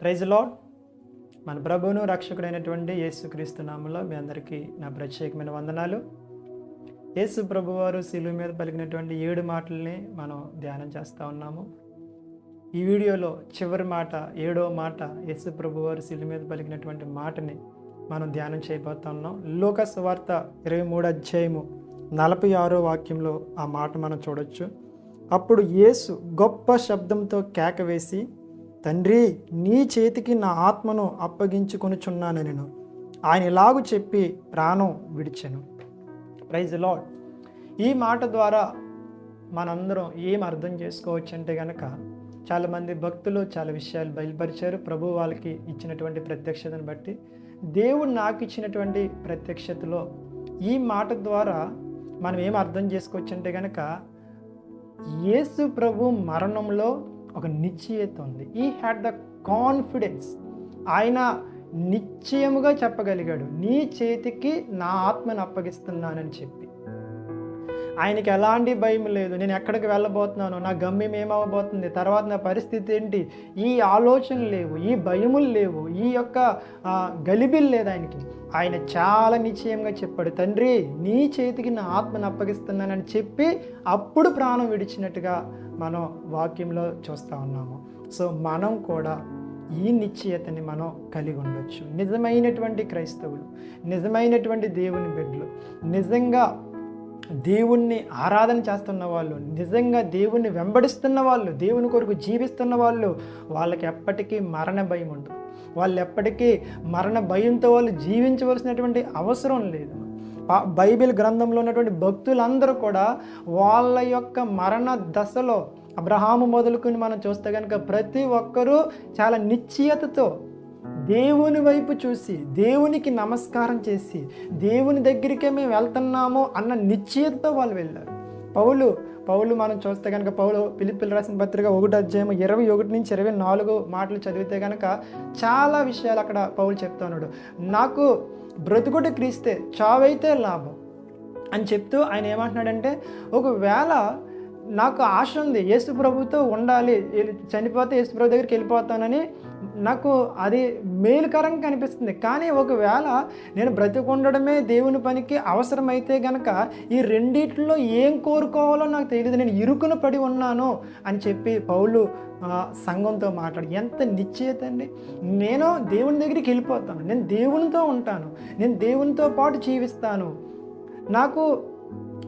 Praise lord మన ప్రభువును రక్షకుడైనటువంటి యేసుక్రీస్తు నామంలో మీ అందరికీ నా ప్రత్యేకమైన వందనాలు. యేసు ప్రభువారు శిలువు మీద పలికినటువంటి ఏడు మాటల్ని మనం ధ్యానం చేస్తూ ఉన్నాము. ఈ వీడియోలో చివరి మాట ఏడో మాట యేసు ప్రభువారు శిలువు మీద పలికినటువంటి మాటని మనం ధ్యానం చేయబోతా ఉన్నాం. లోకస్ వార్త ఇరవై మూడు అధ్యాయము నలభై ఆరో వాక్యంలో ఆ మాట మనం చూడొచ్చు. అప్పుడు యేసు గొప్ప శబ్దంతో కేక వేసి తండ్రి నీ చేతికి నా ఆత్మను అప్పగించుకొనుచున్నాను నేను. ఆయన ఇలాగు చెప్పి ప్రాణం విడిచాను. ప్రైజ్ లాడ్ ఈ మాట ద్వారా మనందరం ఏం అర్థం చేసుకోవచ్చు అంటే కనుక చాలామంది భక్తులు చాలా విషయాలు బయలుపరిచారు. ప్రభు వాళ్ళకి ఇచ్చినటువంటి ప్రత్యక్షతను బట్టి దేవుడు నాకు ఇచ్చినటువంటి ప్రత్యక్షతలో ఈ మాట ద్వారా మనం ఏం అర్థం చేసుకోవచ్చు అంటే కనుక యేసు ప్రభు మరణంలో ఒక నిశ్చయత ఉంది. ఈ హ్యాడ్ ద కాన్ఫిడెన్స్ ఆయన నిశ్చయముగా చెప్పగలిగాడు. నీ చేతికి నా ఆత్మను అప్పగిస్తున్నానని చెప్పి. ఆయనకి ఎలాంటి భయం లేదు. నేను ఎక్కడికి వెళ్ళబోతున్నాను నా గమ్యం ఏమవబోతుంది తర్వాత నా పరిస్థితి ఏంటి? ఈ ఆలోచనలు లేవు ఈ భయములు లేవు ఈ యొక్క గలిబిలు లేదు ఆయనకి. ఆయన చాలా నిశ్చయంగా చెప్పాడు తండ్రి నీ చేతికి నా ఆత్మను అప్పగిస్తున్నానని చెప్పి అప్పుడు ప్రాణం విడిచినట్టుగా మనం వాక్యంలో చూస్తూ ఉన్నాము. సో మనం కూడా ఈ నిశ్చయతని మనం కలిగి ఉండొచ్చు. నిజమైనటువంటి క్రైస్తవులు నిజమైనటువంటి దేవుని బిడ్డలు నిజంగా దేవుణ్ణి ఆరాధన చేస్తున్న వాళ్ళు నిజంగా దేవుణ్ణి వెంబడిస్తున్న వాళ్ళు దేవుని కొరకు జీవిస్తున్న వాళ్ళు వాళ్ళకి ఎప్పటికీ మరణ భయం ఉండదు. వాళ్ళు ఎప్పటికీ మరణ భయంతో వాళ్ళు జీవించవలసినటువంటి అవసరం లేదు. బైబిల్ గ్రంథంలో ఉన్నటువంటి భక్తులందరూ కూడా వాళ్ళ యొక్క మరణ దశలో అబ్రహాము మొదలుకొని మనం చూస్తే కనుక ప్రతి ఒక్కరూ చాలా నిశ్చయతతో దేవుని వైపు చూసి దేవునికి నమస్కారం చేసి దేవుని దగ్గరికే మేము వెళ్తున్నాము అన్న నిశ్చయతతో వాళ్ళు వెళ్ళారు. పౌలు పౌలు మనం చూస్తే కనుక పౌలు పిలిపిల్ రాసిన పత్రిక ఒకటి అధ్యాయం ఇరవై ఒకటి నుంచి ఇరవై నాలుగు మాటలు చదివితే కనుక చాలా విషయాలు అక్కడ పౌలు చెప్తున్నాడు నాకు బ్రతుకుడు క్రీస్తే చావైతే లాభం అని చెప్తూ ఆయన ఏమంటున్నాడంటే ఒకవేళ నాకు ఆశ ఉంది. యేసు ప్రభుతో ఉండాలి. చనిపోతే యేసు ప్రభు దగ్గరికి వెళ్ళిపోతానని నాకు అది మేలుకరంగా కనిపిస్తుంది. కానీ ఒకవేళ నేను బ్రతికుండడమే దేవుని పనికి అవసరమైతే గనక ఈ రెండిట్లో ఏం కోరుకోవాలో నాకు తెలియదు. నేను ఇరుకును పడి ఉన్నాను అని చెప్పి పౌలు సంఘంతో మాట్లాడు. ఎంత నిశ్చయత అండి. నేను దేవుని దగ్గరికి వెళ్ళిపోతాను. నేను దేవునితో ఉంటాను. నేను దేవునితో పాటు జీవిస్తాను. నాకు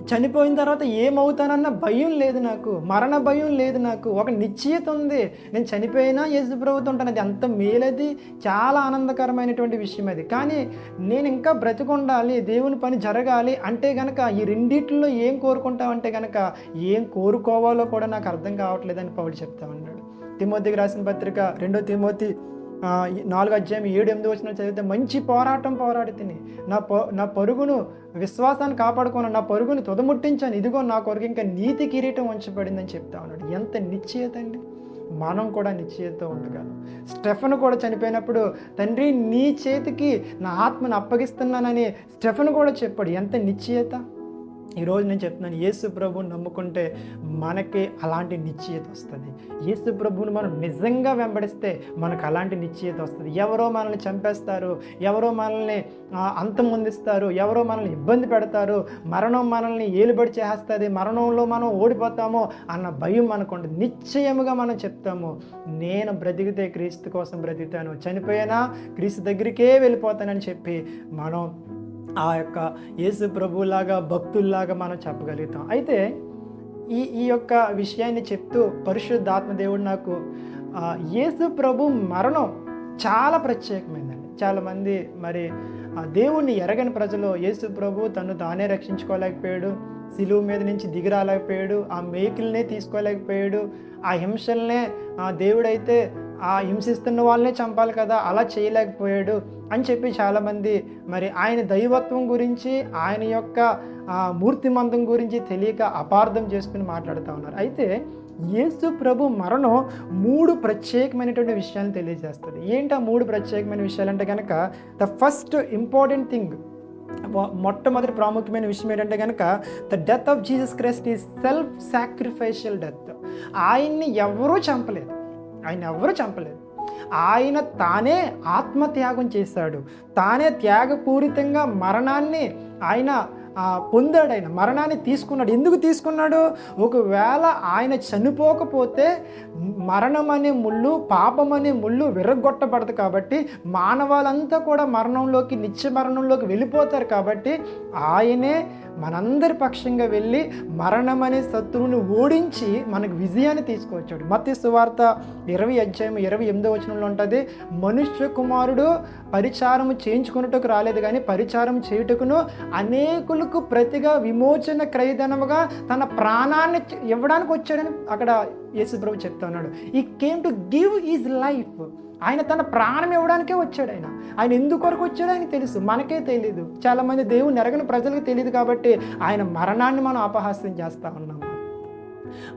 చనిపోయిన తర్వాత ఏమవుతానన్న భయం లేదు నాకు. మరణ భయం లేదు నాకు. ఒక నిశ్చయత ఉంది. నేను చనిపోయినా యేసు ప్రభుతో ఉంటాను అది అంత మేలది చాలా ఆనందకరమైనటువంటి విషయం అది. కానీ నేను ఇంకా బ్రతికుండాలి దేవుని పని జరగాలి అంటే కనుక ఈ రెండిట్లో ఏం కోరుకుంటామంటే కనుక ఏం కోరుకోవాలో కూడా నాకు అర్థం కావట్లేదని పౌలు చెప్తా ఉన్నాడు. తిమోతికి రాసిన పత్రిక రెండో తిమోతి నాలుగు అధ్యాయం ఏడు ఎనిమిది వచ్చిన చదివితే మంచి పోరాటం పోరాడి తిని నా ప నా పరుగును విశ్వాసాన్ని కాపాడుకున్నాను నా పరుగును తుదముట్టించాను. ఇదిగో నా కొరకు ఇంకా నీతి కిరీటం ఉంచబడిందని చెప్తా ఉన్నాడు. ఎంత నిశ్చయత అండి. మనం కూడా నిశ్చయతతో ఉండగలం. స్టెఫన్ కూడా చనిపోయినప్పుడు తండ్రి నీ చేతికి నా ఆత్మను అప్పగిస్తున్నానని స్టెఫన్ కూడా చెప్పాడు. ఎంత నిశ్చయత. ఈరోజు నేను చెప్తున్నాను యేసు ప్రభువుని నమ్ముకుంటే మనకి అలాంటి నిశ్చయత వస్తుంది. యేసు ప్రభువుని మనం నిజంగా వెంబడిస్తే మనకు అలాంటి నిశ్చయత వస్తుంది. ఎవరో మనల్ని చంపేస్తారు ఎవరో మనల్ని అంతం అంతమొందిస్తారు ఎవరో మనల్ని ఇబ్బంది పెడతారు మరణం మనల్ని ఏలుబడి చేస్తుంది మరణంలో మనం ఓడిపోతామో అన్న భయం మనకు ఉండదు నిశ్చయముగా మనం చెప్తాము నేను బ్రతికితే క్రీస్తు కోసం బ్రతుకుతాను చనిపోయినా క్రీస్తు దగ్గరికే వెళ్ళిపోతానని చెప్పి మనం ఆ యొక్క యేసు ప్రభులాగా భక్తుల్లాగా మనం చెప్పగలుగుతాం. అయితే ఈ ఈ యొక్క విషయాన్ని చెప్తూ పరిశుద్ధాత్మ దేవుడు నాకు యేసు ప్రభు మరణం చాలా ప్రత్యేకమైందండి. చాలామంది మరి ఆ దేవుణ్ణి ఎరగని ప్రజలు యేసు ప్రభు తను తానే రక్షించుకోలేకపోయాడు. సిలువు మీద నుంచి దిగిరాలేకపోయాడు ఆ మేకుల్నే తీసుకోలేకపోయాడు. ఆ హింసల్నే ఆ దేవుడైతే ఆ హింసిస్తున్న వాళ్ళనే చంపాలి కదా అలా చేయలేకపోయాడు. అని చెప్పి చాలామంది మరి ఆయన దైవత్వం గురించి ఆయన యొక్క మూర్తిమంతం గురించి తెలియక అపార్థం చేసుకుని మాట్లాడుతూ ఉన్నారు. అయితే యేసు ప్రభు మరణం మూడు ప్రత్యేకమైనటువంటి విషయాలను తెలియజేస్తుంది. ఏంటి ఆ మూడు ప్రత్యేకమైన విషయాలు అంటే కనుక ద ఫస్ట్ ఇంపార్టెంట్ థింగ్ మొట్టమొదటి ప్రాముఖ్యమైన విషయం ఏంటంటే కనుక the death of Jesus Christ is self sacrificial death ఆయన్ని ఎవరూ చంపలేదు. ఆయన ఎవరూ చంపలేదు. ఆయన తానే ఆత్మత్యాగం చేశాడు. తానే త్యాగపూరితంగా మరణాన్ని ఆయన పొందాడు ఆయన. మరణాన్ని తీసుకున్నాడు. ఎందుకు తీసుకున్నాడు? ఒకవేళ ఆయన చనిపోకపోతే మరణం అనే ముళ్ళు పాపం అనే ముళ్ళు విరగొట్టబడదు కాబట్టి మానవాళ్ళంతా కూడా మరణంలోకి నిత్య మరణంలోకి వెళ్ళిపోతారు కాబట్టి ఆయనే మనందరి పక్షంగా వెళ్ళి మరణం అనే శత్రువుని ఓడించి మనకు విజయాన్ని తీసుకొచ్చాడు. మత్తి సువార్త ఇరవై అధ్యాయం ఇరవై ఎనిమిదో వచనంలో ఉంటుంది మనుష్య కుమారుడు పరిచారం చేయించుకున్నట్టుకు రాలేదు కానీ పరిచారం చేయుటకును అనేకులకు ప్రతిగా విమోచన క్రయధనముగా తన ప్రాణాన్ని ఇవ్వడానికి వచ్చాడని అక్కడ యేసు ప్రభు చెప్తా ఉన్నాడు. He came to give his life ఆయన తన ప్రాణం ఇవ్వడానికే వచ్చాడు ఆయన. ఆయన ఎందుకొరకు వచ్చాడో ఆయన తెలుసు. మనకే తెలియదు చాలామంది దేవుని ఎరగని ప్రజలకు తెలియదు కాబట్టి ఆయన మరణాన్ని మనం అపహాస్యం చేస్తూ ఉన్నాము.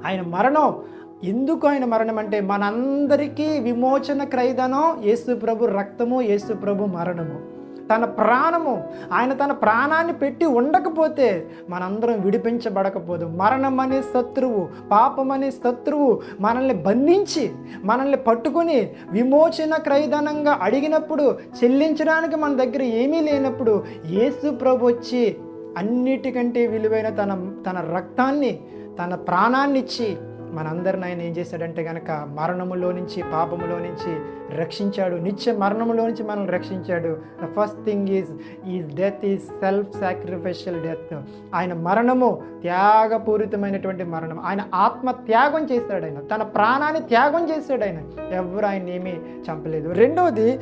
ఆయన మరణం ఎందుకు ఆయన మరణం అంటే మనందరికీ విమోచన క్రైదనం యేసు ప్రభు రక్తము యేసు ప్రభు మరణము. తన ప్రాణము ఆయన తన ప్రాణాన్ని పెట్టి ఉండకపోతే మనందరం విడిపించబడకపోదు. మరణం అనే శత్రువు పాపం అనే శత్రువు మనల్ని బంధించి మనల్ని పట్టుకుని విమోచన క్రయధనంగా అడిగినప్పుడు చెల్లించడానికి మన దగ్గర ఏమీ లేనప్పుడు యేసు ప్రభు వచ్చి అన్నిటికంటే విలువైన తన తన రక్తాన్ని తన ప్రాణాన్ని ఇచ్చి మనందరిని ఆయన ఏం చేశాడంటే కనుక మరణములో నుంచి పాపములో నుంచి రక్షించాడు. నిత్య మరణములో నుంచి మనల్ని రక్షించాడు. ద ఫస్ట్ థింగ్ ఈజ్ ఈ death is self sacrificial death ఆయన మరణము త్యాగపూరితమైనటువంటి మరణం. ఆయన ఆత్మ త్యాగం చేశాడు ఆయన. తన ప్రాణాన్ని త్యాగం చేశాడు ఆయన. ఎవరు ఆయన ఏమీ చంపలేదు. రెండవది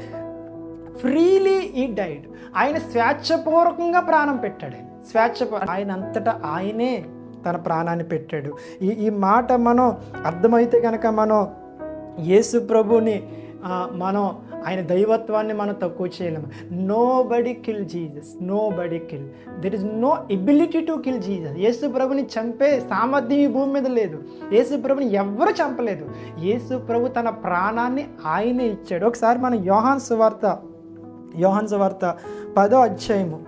ఫ్రీలీ ఈ డైడ్ ఆయన స్వేచ్ఛపూర్వకంగా ప్రాణం పెట్టాడు ఆయన. స్వేచ్ఛ ఆయన అంతటా ఆయనే తన ప్రాణాన్ని పెట్టాడు. ఈ ఈ మాట మనం అర్థమైతే కనుక మనం యేసు ప్రభుని మనం ఆయన దైవత్వాన్ని మనం తక్కువ చేయలేము. Nobody kill Jesus nobody kill there is no ability to kill Jesus Yesu ప్రభుని చంపే సామర్థ్యం ఈ భూమి మీద లేదు. యేసు ప్రభుని ఎవ్వరు చంపలేదు. యేసు ప్రభు తన ప్రాణాన్ని ఆయనే ఇచ్చాడు. ఒకసారి మనం యోహాన్ సువార్త యోహాన్ సువార్త పదో అధ్యాయము.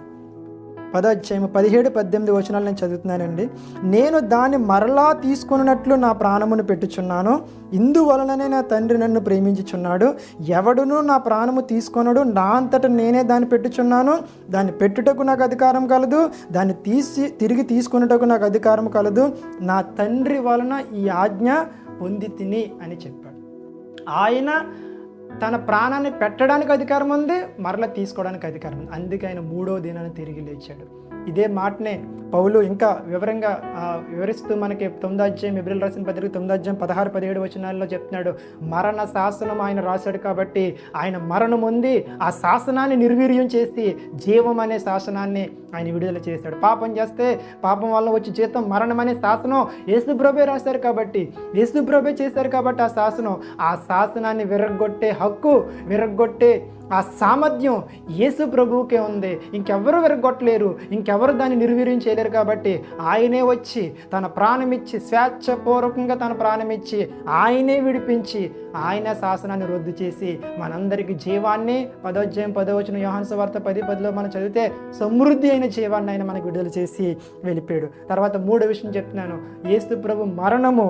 పదో పదిహేడు పద్దెనిమిది వచనాలు నేను చదువుతున్నానండి. నేను దాన్ని మరలా తీసుకున్నట్లు నా ప్రాణమును పెట్టుచున్నాను. ఇందువలననే నా తండ్రి నన్ను ప్రేమించుచున్నాడు. ఎవడునూ నా ప్రాణము తీసుకొనడు. నా అంతట నేనే దాన్ని పెట్టుచున్నాను. దాన్ని పెట్టుటకు నాకు అధికారం కలదు. దాన్ని తీసి తిరిగి తీసుకున్నటకు నాకు అధికారం కలదు. నా తండ్రి వలన ఈ ఆజ్ఞ పొంది తిని అని చెప్పాడు. ఆయన తన ప్రాణాన్ని పెట్టడానికి అధికారం ఉంది మరలా తీసుకోవడానికి అధికారం ఉంది. అందుకే ఆయన మూడో దినాన్ని తిరిగి లేచాడు. ఇదే మాటనే పౌలు ఇంకా వివరంగా వివరిస్తూ మనకి తొమ్మిదో అధ్యాయం ఎబ్రిల్ రాసిన పత్రిక తొమ్మిదో అధ్యాయం పదహారు పదిహేడు వచనాల్లో చెప్తున్నాడు మరణ శాసనం ఆయన రాశాడు కాబట్టి ఆయన మరణం ఉంది ఆ శాసనాన్ని నిర్వీర్యం చేసి జీవం అనే శాసనాన్ని ఆయన విడుదల చేశాడు. పాపం చేస్తే పాపం వల్ల వచ్చి జీతం మరణం అనే శాసనం యేసుప్రభే రాశారు కాబట్టి యేసుప్రభే చేశారు కాబట్టి ఆ శాసనం ఆ శాసనాన్ని విరగొట్టే హక్కు విరగొట్టే ఆ సామర్థ్యం యేసు ప్రభువుకే ఉంది. ఇంకెవ్వరూ విరగొట్టలేరు ఇంకెవరు ఎవరు దాన్ని నిర్వీర్యం చేయలేరు కాబట్టి ఆయనే వచ్చి తన ప్రాణమిచ్చి స్వేచ్ఛపూర్వకంగా తన ప్రాణమిచ్చి ఆయనే విడిపించి ఆయన శాసనాన్ని రద్దు చేసి మనందరికీ జీవాన్ని పదోధ్యాయం పదవచనం యోహాన్స్ వార్త పది పదిలో మనం చదివితే సమృద్ధి అయిన జీవాన్ని ఆయన మనకు విడుదల చేసి వెళ్ళిపోయాడు. తర్వాత మూడో విషయం చెప్తున్నాను. ఏసు ప్రభు మరణము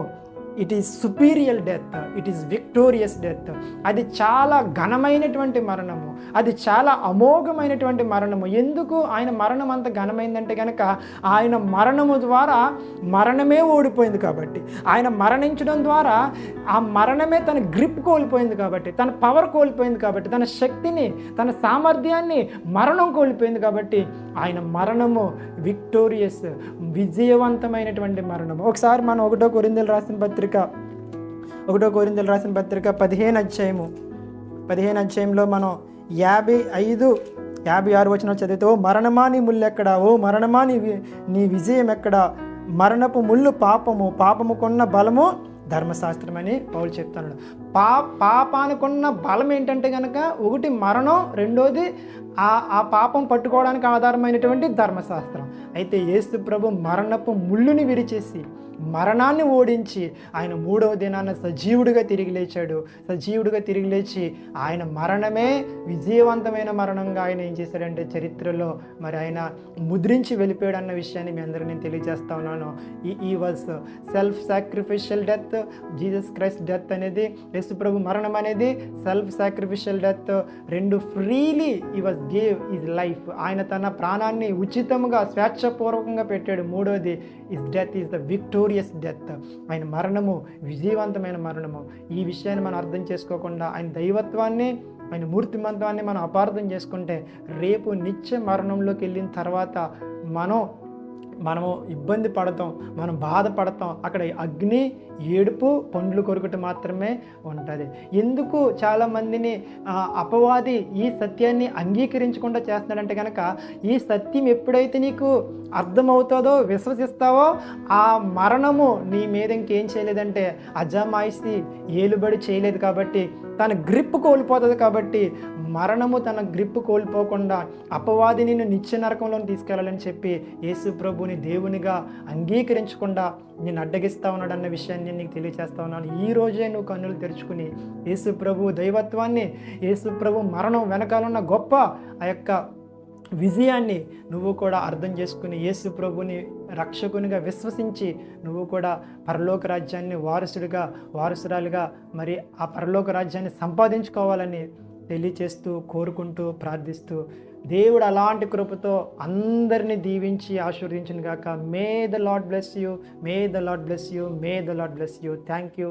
it is superior death it is victorious death అది చాలా ఘనమైనటువంటి మరణము. అది చాలా అమోఘమైనటువంటి మరణము. ఎందుకు ఆయన మరణం అంత ఘనమైందంటే కనుక ఆయన మరణము ద్వారా మరణమే ఓడిపోయింది కాబట్టి. ఆయన మరణించడం ద్వారా ఆ మరణమే తన గ్రిప్ కోల్పోయింది కాబట్టి. తన పవర్ కోల్పోయింది కాబట్టి. తన శక్తిని తన సామర్థ్యాన్ని మరణం కోల్పోయింది కాబట్టి ఆయన మరణము విక్టోరియస్ విజయవంతమైనటువంటి మరణము. ఒకసారి మనం ఒకటో కొరిందలు రాసిన పత్రిక ఒకటో కొరిందలు రాసిన పత్రిక పదిహేను అధ్యాయము. పదిహేను అధ్యాయంలో మనం యాభై ఐదు యాభై ఆరు వచ్చిన చదివితే ఓ మరణమా నీ ముళ్ళు ఎక్కడ? ఓ మరణమా నీ నీ విజయం ఎక్కడ? మరణపు ముళ్ళు పాపము పాపముకున్న బలము ధర్మశాస్త్రం అని పౌలు చెప్తున్నాడు. పా పాపానికున్న బలం ఏంటంటే కనుక ఒకటి మరణం రెండోది ఆ ఆ పాపం పట్టుకోవడానికి ఆధారమైనటువంటి ధర్మశాస్త్రం. అయితే యేసు ప్రభు మరణపు ముళ్ళుని విరిచేసి మరణాన్ని ఓడించి ఆయన మూడవ దినాన సజీవుడిగా తిరిగి లేచాడు. సజీవుడిగా తిరిగి లేచి ఆయన మరణమే విజయవంతమైన మరణంగా ఆయన ఏం చేశాడంటే చరిత్రలో మరి ఆయన ముద్రించి వెళ్ళిపోయాడు అన్న విషయాన్ని మీ అందరూ నేను తెలియజేస్తా ఉన్నాను. He he was self sacrificial death Jesus Christ death అనేది యేసుప్రభు మరణం అనేది సెల్ఫ్ సాక్రిఫిషియల్ డెత్ రెండు freely he was gave his life ఆయన తన ప్రాణాన్ని ఉచితంగా స్వేచ్ఛపూర్వకంగా పెట్టాడు. మూడోది his death is the victorious death ఆయన మరణము విజయవంతమైన మరణము. ఈ విషయాన్ని మనం అర్థం చేసుకోకుండా ఆయన దైవత్వాన్ని ఆయన మూర్తిమంతాన్ని మనం అపార్థం చేసుకుంటే రేపు నిత్య మరణంలోకి వెళ్ళిన తర్వాత మనం మనము ఇబ్బంది పడతాం మనం బాధపడతాం అక్కడ అగ్ని ఏడుపు పండ్లు కొరుకుట మాత్రమే ఉంటుంది. ఎందుకు చాలామందిని అపవాది ఈ సత్యాన్ని అంగీకరించకుండా చేస్తున్నాడంటే కనుక ఈ సత్యం ఎప్పుడైతే నీకు అర్థమవుతుందో విశ్వసిస్తావో ఆ మరణము నీ మీద ఇంకేం చేయలేదంటే అజమాయిసి ఏలుబడి చేయలేదు కాబట్టి తన గ్రిప్ కోల్పోతుంది కాబట్టి మరణము తన గ్రిప్ కోల్పోకుండా అపవాది నిన్ను నిత్య నరకంలోని తీసుకెళ్ళాలని చెప్పి యేసు ప్రభుని దేవునిగా అంగీకరించకుండా నేను అడ్డగిస్తా ఉన్నాడు అన్న విషయాన్ని నేను నీకు తెలియజేస్తా ఉన్నాను. ఈ రోజే నువ్వు కన్నులు తెరుచుకుని యేసు ప్రభు దైవత్వాన్ని యేసు ప్రభు మరణం వెనకాలన్న గొప్ప ఆ యొక్క విజయాన్ని నువ్వు కూడా అర్థం చేసుకుని యేసు ప్రభుని రక్షకునిగా విశ్వసించి నువ్వు కూడా పరలోక రాజ్యాన్ని వారసుడిగా వారసురాలుగా మరి ఆ పరలోక రాజ్యాన్ని సంపాదించుకోవాలని తెలియచేస్తూ కోరుకుంటూ ప్రార్థిస్తూ దేవుడు అలాంటి కృపతో అందరినీ దీవించి ఆశీర్వదించిన గాక. May the lord bless you may the lord bless you may the lord bless you thank you